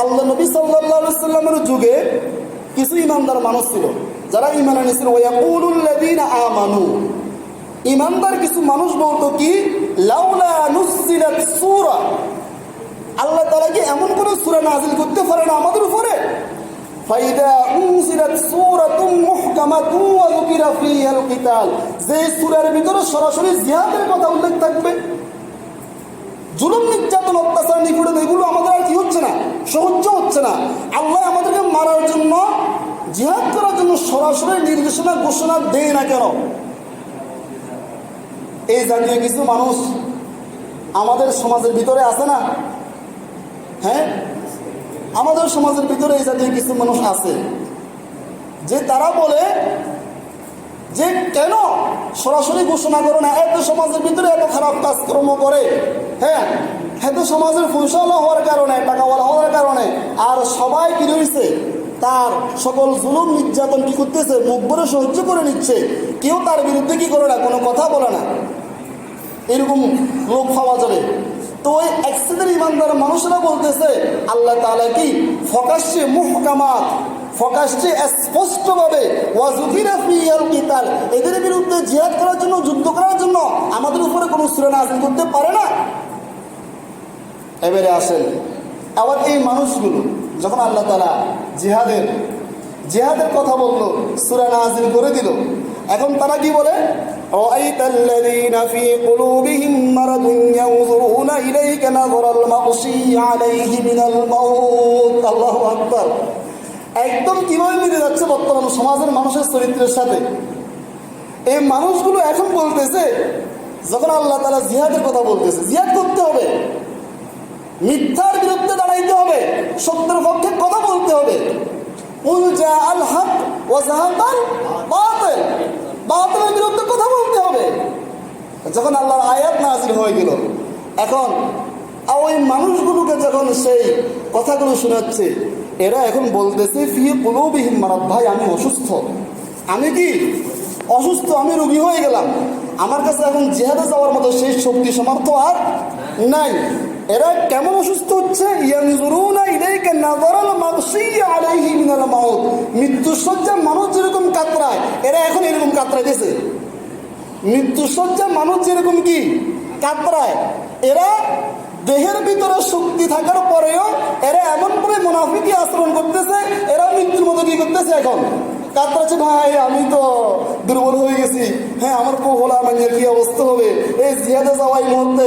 আল্লাহ নবী সাল্লামের যুগে কিছু ইমানদার মানুষ ছিল, যারা ইমান এনেছিল। আমানু। ইমানদার কিছু মানুষ বলতো কি? আল্লাহ কি এমন কোন করতে পারে না আমাদের উপরে? ভিতরে সরাসরি কথা উল্লেখ থাকবে। জুলুম, নির্যাতন সহ্য হচ্ছে না। আল্লাহ আমাদেরকে মারার জন্য, জিহাদ করার জন্য সরাসরি নির্দেশনা, ঘোষণা দেয় না কেন? এই জাতীয় কিছু মানুষ আমাদের সমাজের ভিতরে আছে না? হ্যাঁ? আমাদের সমাজের ভিতরে এই জাতীয় কিছু মানুষ আছে। যে তারা বলে যে কেন সরাসরি ঘোষণা করে না? এত সমাজের ভিতরে এত খারাপ কাজকর্ম করে। হ্যাঁ? এত সমাজের ফুসলা হওয়ার কারণে টাকাওয়ালা আর সবাই কি রয়েছে? তার সকল জুলুম নির্যাতন কি করতেছে? মুখ ভরে সহ্য করে নিচ্ছে। কেউ তার বিরুদ্ধে কি করে না? কোনো কথা বলে না। এরকম লোক পাওয়া যাবে। তো ওই একসাথে ইমানদার মানুষেরা বলতেছে, আল্লাহ তাআলা কি ফকাশে মুহকামাত, ফকাশে স্পষ্টভাবে ফিয়াল কিতাল, এদের বিরুদ্ধে জিহাদ করার জন্য, যুদ্ধ করার জন্য আমাদের উপরে কোনো সূরা নাযিল করতে পারে না? এবারে আসেন। আবার এই মানুষগুলো যখন আল্লাহ তাআলা জিহাদের জিহাদের কথা বললো সূরা নাযিল করে দিল এখন তারা কি বলে رأيت الذين في قلوبهم مرض ينظرون إليك نظر المغشي عليه من الموت الله أكبر একদম কিভাবে মিলে যাচ্ছে বর্তমান সমাজের মানুষের চরিত্রের সাথে এই মানুষগুলো এখন বলতেছে যখন আল্লাহ তালা জিহাদের কথা বলতেছে জিহাদ করতে হবে মিথ্যার বিরুদ্ধে দাঁড়াইতে হবে সত্যের হক ও জাহাকাল বাতিল। বাতিলের বিরুদ্ধে কথা বলতে হবে। যখন আল্লাহর আয়াত নাজির হয়ে গেল, এখন ওই মানুষগুলোকে যখন সেই কথাগুলো শোনাচ্ছে, এরা এখন বলতেছে, ফি কুলুবিহিম মারাদ, ভাই, আমি অসুস্থ। আমি কি অসুস্থ? আমি রুগী হয়ে গেলাম। আমার কাছে এখন জেহাদে যাওয়ার মতো সেই শক্তি সামর্থ্য আর নাই। এরা কেমন অসুস্থ হচ্ছে? মৃত্যুসজ্জা মানুষ যেরকম কাতরায়, এরা এখন এরকম কাতরাইতেছে মৃত্যুসজ্জা মানুষ যেরকম কি কাতরায়, এরা দেহের ভিতরে শক্তি থাকার পরেও এরা এমন ভাবে মুনাফিকি আচরণ করতেছে এরা মৃত্যুর মতো কি করতেছে এখন? কাতরাচ্ছে, ভাই, আমি তো দুর্বল হয়ে গেছি। হ্যাঁ আমার পোহলা মানে কি অবস্থা হবে? এই জিহাদে যাওয়া এই মুহূর্তে